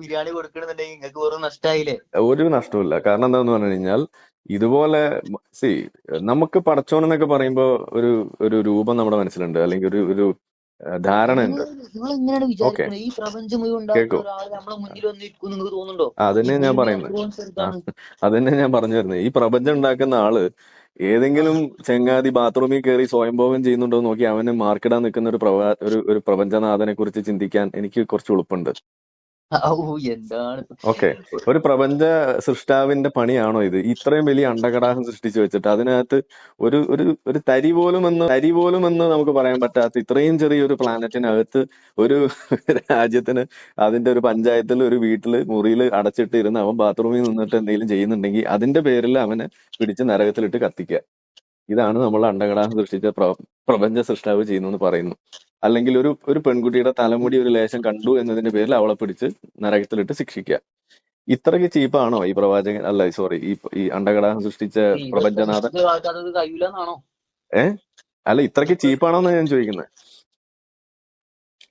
ബിരിയാണി കൊടുക്കണമെന്നുണ്ടെങ്കിൽ നിങ്ങൾക്ക് വെറും നഷ്ടായില്ലേ? ഒരു നഷ്ടമില്ല കാരണം എന്താന്ന് പറഞ്ഞു കഴിഞ്ഞാൽ ഇതുപോലെ സി നമുക്ക് പടച്ചോൻ എന്നൊക്കെ പറയുമ്പോ ഒരു ഒരു രൂപം നമ്മുടെ മനസ്സിലുണ്ട്. അല്ലെങ്കിൽ ഒരു ഒരു ധാരണ ധാരണയുണ്ട് ഓക്കെ. കേൾക്കൂ അതന്നെ ഞാൻ പറയുന്നത്. അതന്നെ ഞാൻ പറഞ്ഞു വരുന്നത്. ഈ പ്രപഞ്ചം ഉണ്ടാക്കുന്ന ആൾ ഏതെങ്കിലും ചെങ്ങാതി ബാത്റൂമിൽ കയറി സ്വയംഭോഗം ചെയ്യുന്നുണ്ടോ നോക്കി അവന് മാർക്കിടാൻ നിൽക്കുന്ന ഒരു പ്രവാ ഒരു ഒരു പ്രപഞ്ചനാഥനെ കുറിച്ച് ചിന്തിക്കാൻ എനിക്ക് കുറച്ച് എളുപ്പമുണ്ട് ഔ ഓക്കെ. ഒരു പ്രപഞ്ച സൃഷ്ടാവിന്റെ പണിയാണോ ഇത്? ഇത്രയും വലിയ അണ്ടകടാഹം സൃഷ്ടിച്ചു വെച്ചിട്ട് അതിനകത്ത് ഒരു ഒരു ഒരു തരി പോലും എന്ന് തരി പോലും എന്ന് നമുക്ക് പറയാൻ പറ്റാത്ത ഇത്രയും ചെറിയൊരു പ്ലാനറ്റിനകത്ത് ഒരു രാജ്യത്തിന് അതിന്റെ ഒരു പഞ്ചായത്തിൽ ഒരു വീട്ടിൽ മുറിയിൽ അടച്ചിട്ട് ഇരുന്ന് അവൻ ബാത്റൂമിൽ നിന്നിട്ട് എന്തെങ്കിലും ചെയ്യുന്നുണ്ടെങ്കിൽ അതിന്റെ പേരിൽ അവനെ പിടിച്ച് നരകത്തിലിട്ട് കത്തിക്കുക. ഇതാണ് നമ്മൾ അണ്ടകടാഹം സൃഷ്ടിച്ച പ്രപഞ്ച സൃഷ്ടാവ് ചെയ്യുന്നു എന്ന് പറയുന്നു. അല്ലെങ്കിൽ ഒരു ഒരു പെൺകുട്ടിയുടെ തലമുടി ഒരു ലേശം കണ്ടു എന്നതിന്റെ പേരിൽ അവളെ പിടിച്ച് നരകത്തിലിട്ട് ശിക്ഷിക്കുക. ഇത്രയ്ക്ക് ചീപ്പാണോ ഈ പ്രവാചകൻ അല്ല സോറി ഈ ഈ അണ്ടകടാഹം സൃഷ്ടിച്ച പ്രപഞ്ചനാഥൻ? ഏഹ് അല്ല ഇത്രയ്ക്ക് ചീപ്പാണോന്നാണ് ഞാൻ ചോദിക്കുന്നത്